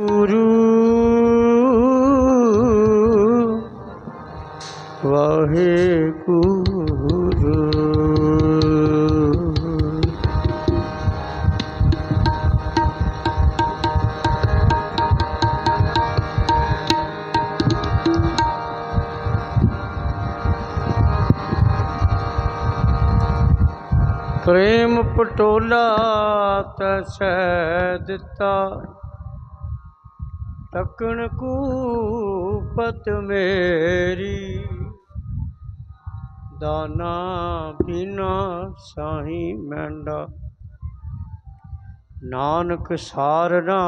ਗੁਰੂ ਵਾਹਿਗੁਰੂ। ਪ੍ਰੇਮ ਪਟੋਲਾ ਤਸੈ ਦਿੱਤਾ। ਤਕਣ ਕੂਪਤ ਮੇਰੀ। ਦਾਨਾ ਪੀਨਾ ਸਾਹੀ ਮੈਂਡਾ। ਨਾਨਕ ਸਾਰਨਾ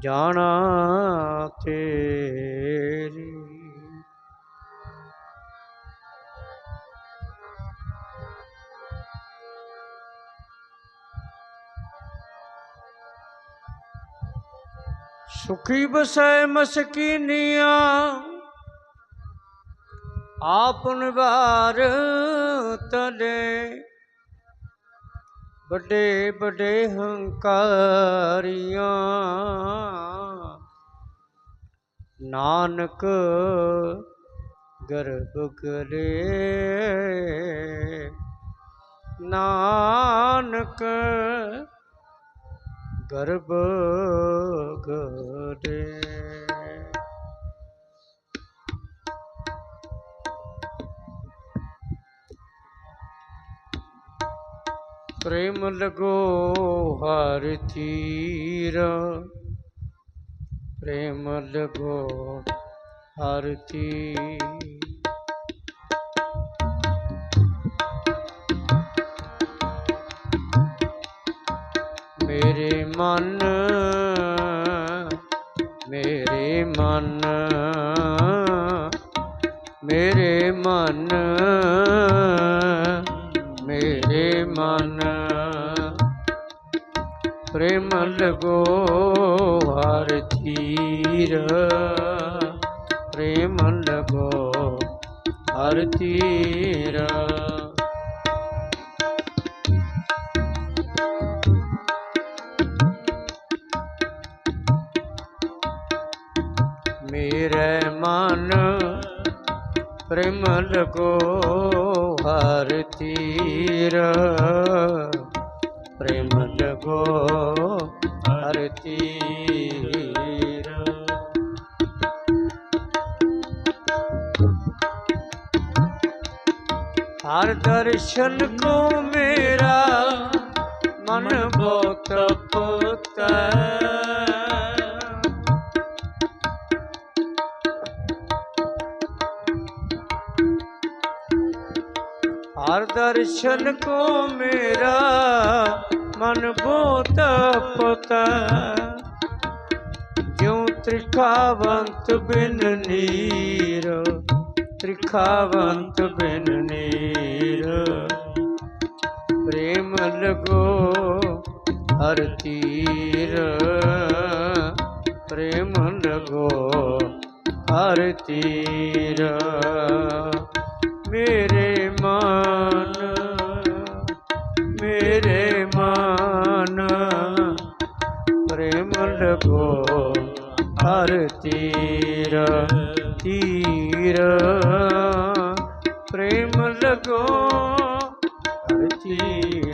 ਜਾਣਾ ਤੇਰੀ। ਸੁਖੀ ਬਸੈ ਮਸਕੀਨੀਆਂ ਆਪਨ ਵਾਰ ਤਲੇ। ਵੱਡੇ ਵੱਡੇ ਹੰਕਾਰੀਆਂ ਨਾਨਕ ਗਰਭ ਗਰੇ ਨਾਨਕ ਗਰਭ ਗਰੇ ਪ੍ਰੇਮ ਲਗੋ ਹਰ ਤੀਰ। ਪ੍ਰੇਮ ਲਗੋ ਹਰ ਤੀਰ। ਮਨ, ਮੇਰੇ ਮਨ ਮੇਰੇ ਮਨ ਮੇਰੇ ਮਨ। ਪ੍ਰੇਮ ਲਗੋ ਹਰ ਤੀਰ ਪ੍ਰੇਮ ਲਗੋ ਹਰ ਤੀਰ ਪ੍ਰੇਮ ਲਗੋ ਹਰ ਤੀਰ। ਪ੍ਰੇਮ ਲਗੋ ਹਰ ਤੀਰ। ਹਰ ਦਰਸ਼ਨ ਕੋ ਮੇਰਾ ਮਨ ਬਹੁਤ ਪੁੱਤੈ ਹਰ ਦਰਸ਼ਨ ਕੋ ਮੇਰਾ, ਮਨ ਬਹੁਤ ਪਤਾ ਜਿਉ ਤ੍ਰਿਖਾਵੰਤ ਬਿਨ ਨੀਰ, ਤ੍ਰਿਖਾਵੰਤ ਬਿਨ ਨੀਰ। ਪ੍ਰੇਮ ਲਗੋ ਹਰ ਤੀਰ, ਪ੍ਰੇਮ ਲਗੋ ਹਰ ਤੀਰ। ਮੇਰੇ ਮੇਰੇ ਮਨ। ਪ੍ਰੇਮ ਲਗੋ ਹਰ ਤੀਰ ਤੀਰ। ਪ੍ਰੇਮ ਲਗੋ ਹਰ ਤੀਰ।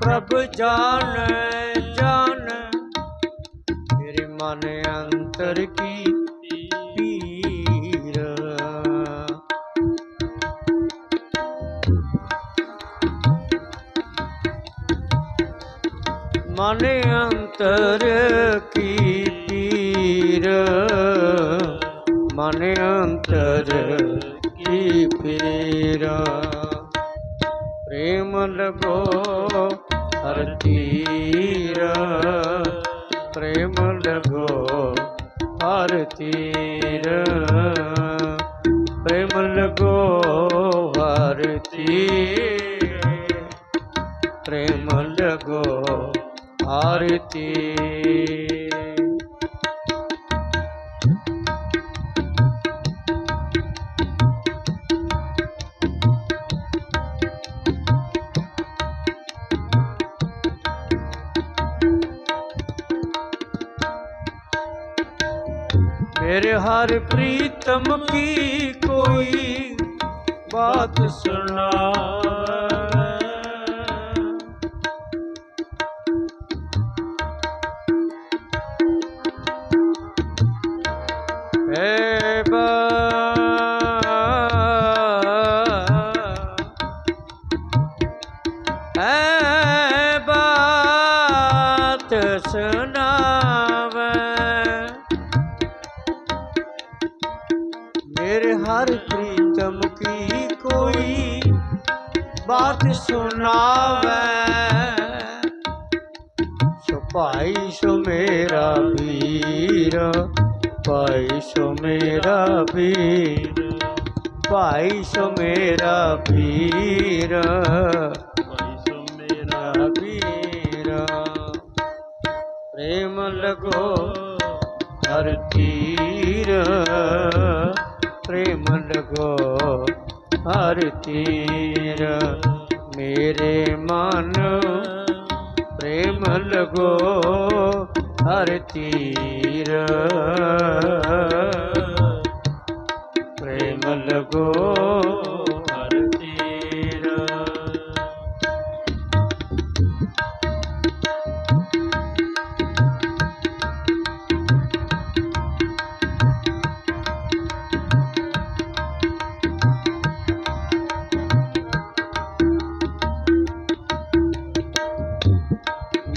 ਪ੍ਰਭ ਜਾਣੈ, ਜਾਣ। ਮੇਰੇ ਮਨ ਅੰਤਰ ਕੀ ਪੀਰ। ਮਨ ਅੰਤਰ ਕੀ ਪੀਰ। ਮਨ ਅੰਤਰ ਕੀ ਪੀਰਾ। ਪ੍ਰੇਮ ਲਗੋ ਹਰਤੀਰ ਪ੍ਰੇਮ ਲਗੋ ਹਰਤੀਰ ਪ੍ਰੇਮ ਲਗੋ ਹਰਤੀਰ ਪ੍ਰੇਮ ਲਗੋ ਹਰਤੀਰ ਮੇਰੇ ਹਰ ਪ੍ਰੀਤਮ ਕੀ ਕੋਈ ਬਾਤ ਸੁਣਾ ਹਰ ਪ੍ਰੀਤਮ ਕੀ ਕੋਈ ਬਾਤ ਸੁਣਾਵੇ। ਸੋ ਭਾਈ ਸੋ ਮੇਰਾ ਵੀਰ ਭਾਈ ਸੋ ਮੇਰਾ ਵੀਰ ਭਾਈ ਸੋ ਮੇਰਾ ਵੀਰ ਭਾਈ ਸੋ ਮੇਰਾ ਵੀਰ ਪ੍ਰੇਮ ਲਗੋ ਹਰ ਤੀਰ ਹਰ ਤੀਰ ਮੇਰੇ ਮਨ ਪ੍ਰੇਮ ਲਗੋ ਹਰ ਤੀਰ।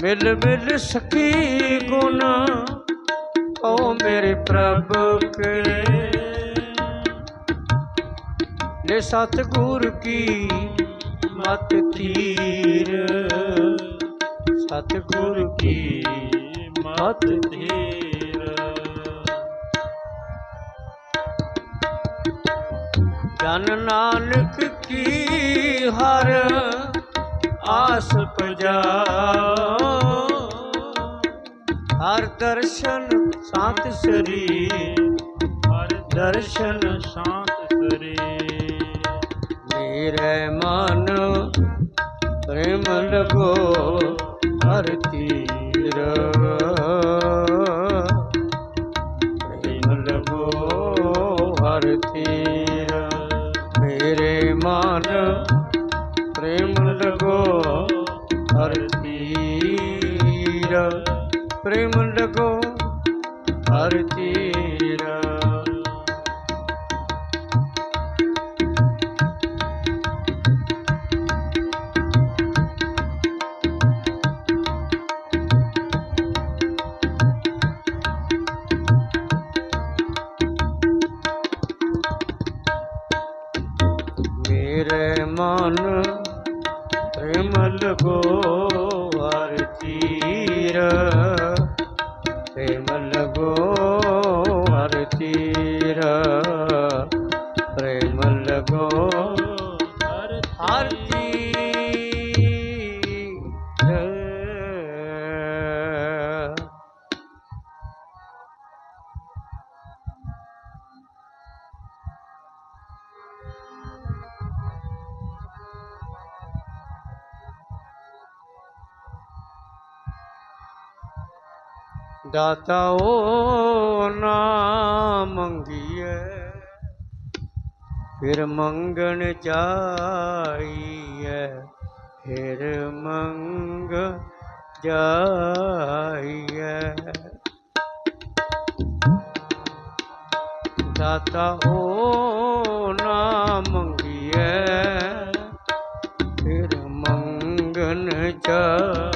ਮਿਲ ਮਿਲ ਸਕੀ ਗੁਣ ਓ ਮੇਰੇ ਪ੍ਰਭ ਕੇ। ਨੇ ਸਤਿਗੁਰ ਕੀ ਮਤ ਧੀਰ? ਸਤਿਗੁਰ ਕੀ ਮਤ ਧੀਰ? ਜਨ ਨਾਨਕ ਕੀ ਹਰ ਆਸ ਪਜਾਓ ਹਰ ਦਰਸ਼ਨ ਸੰਤ ਸ੍ਰੀ। ਹਰ ਦਰਸ਼ਨ ਸ਼ਾਂਤ ਕਰੇ ਮੇਰੇ ਮਨ ਪ੍ਰੇਮ ਲਗੋ, ਹਰ ਤੀਰ। ਪ੍ਰੇਮ ਲਗੋ, ਹਰ ਤੀਰ। ਮੇਰੇ ਮਨ ਪ੍ਰੇਮ ਲਗੋ, ਹਰ ਤੀਰ। ਪ੍ਰੇਮ ਲਗੋ ਹਰ ਤੀਰ ਮੇਰੇ ਮਨ ਪ੍ਰੇਮ ਲਗੋ ਹਰ ਤੀਰ ਦਾਤਾ ਉਹ ਨਾ ਮੰਗੀਏ ਫਿਰ ਮੰਗਣ ਜਾਈਏ ਫਿਰ ਮੰਗ ਜਾਈਏ ਦਾਤਾ ਉਹ ਨਾ ਮੰਗੀਏ ਫਿਰ ਮੰਗਣ ਜਾਈਏ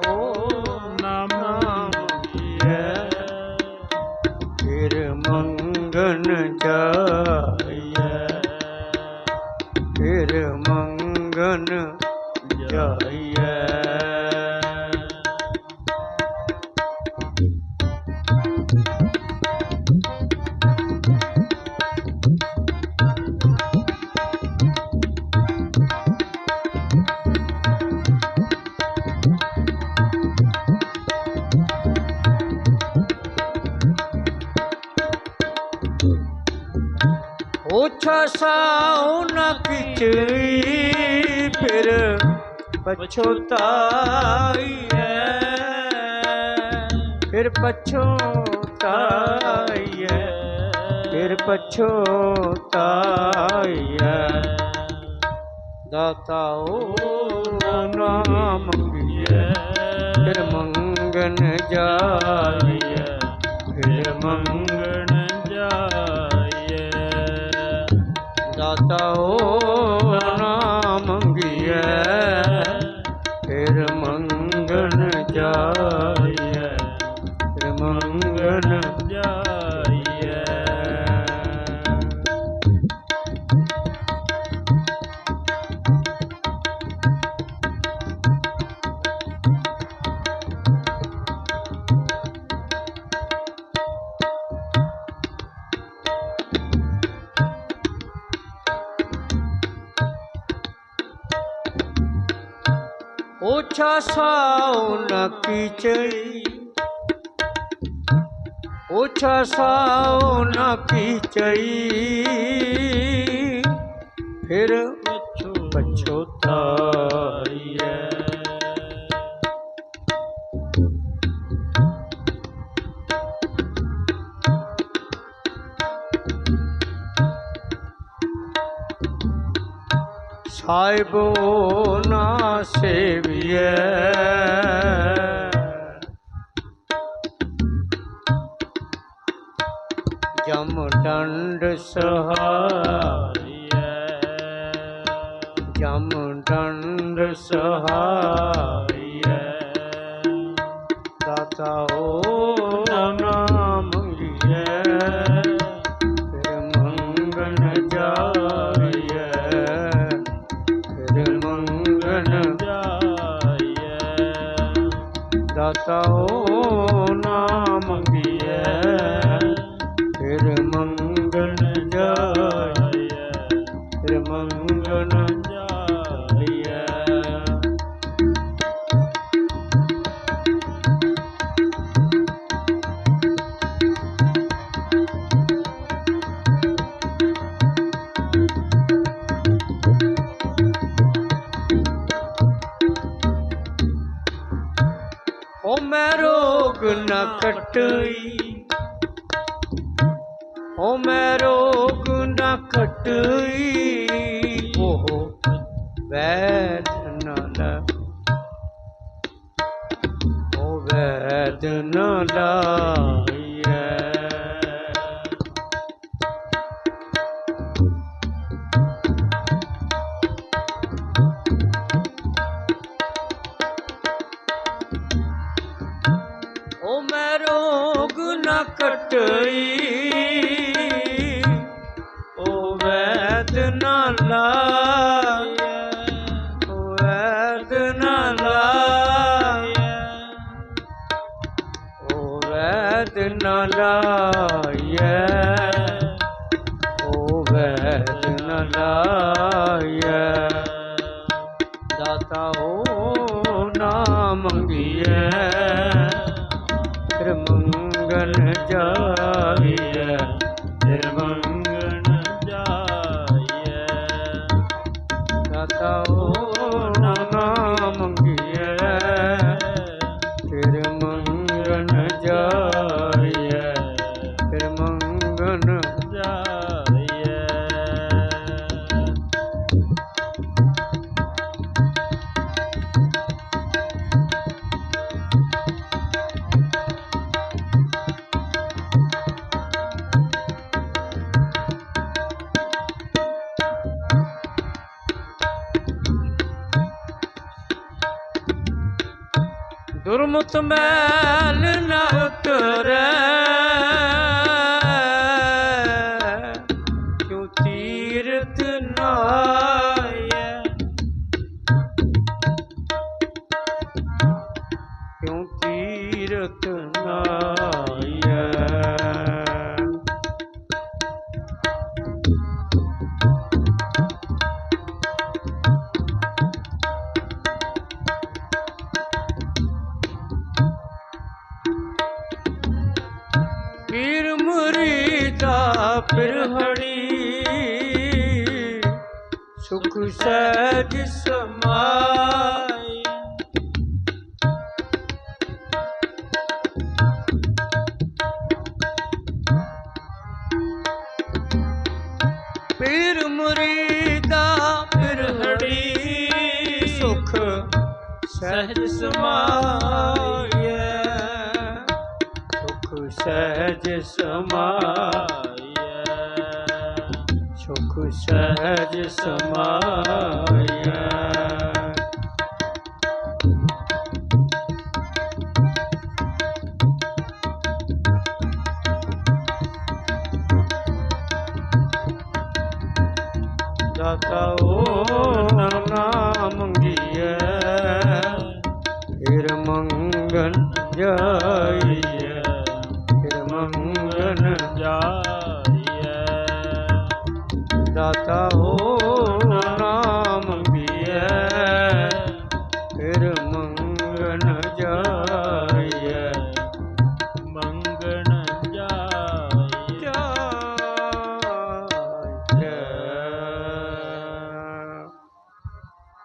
Fernandes. ઓછા સાવ ના ખીચડી ફેર પછોતાઈ ફેર પછોતાઈ ફેર પછોતાઈ દાતાઓ નામ પીએ ફેર મંગન જાવીએ ફેર મંગન ciao. ઓછા સાવ નક્કી ચડી ઓછા સાવ નક્કી ચડી ਫਿਰ ਸਾਹਿਬੋ ਨਾ ਸੇਵੀਐ। ਜਮ ਡੰਡ ਸਹਾਈਐ ਜਮ ਡੰਡ ਸਹਾਈਐ ਦਾਤਾ ਮੰਗਣ ਜਾਈਐ। ਦਾਤਾ ਓ ਨਾ ਓ ਮੈਂ ਰੋਗ ਨ ਕਟਈ ਓ ਮੈਂ ਰੋਗ ਨ ਕਟਈ ਉਹ ਵੈਦ ਓ ਵੈਦ ਨ ਕਟਈ। ਓ ਵੈਦ ਨ ਲਾਈਐ ਓ ਵੈਦ ਨ ਲਾਈਐ ਓ ਵੈਦ ਨ ਲਾਈਐ ਓ ਵੈਦ ਨ ਲਾਈਐ ਦਾਤਾ ਓ ਨਾ ਮੰਗੀਐ ਫਿਰ ਮੰਗਣ ਜਾਈਐ ਗੁਰਮੁਖ ਮੈਲ ਉਤਰੈ। ਪੀਰ ਮੁਰੀਦਾ ਫਿਰ ਪਿਰਹੜੀ ਸੁਖ ਸਹਿਜ ਸਮਾਈਐ। ਸੁਖ ਸਹਿਜ ਸਮਾਈਐ। ਸੁਖ ਸਹਿਜ ਸਮਾਈਐ। ਆਓ ਫਿਰ ਮੰਗਨ ਜਾਈਐ ਫਿਰ ਮੰਗਨ ਜਾਈਐ ਦਾਤਾ ਹੋ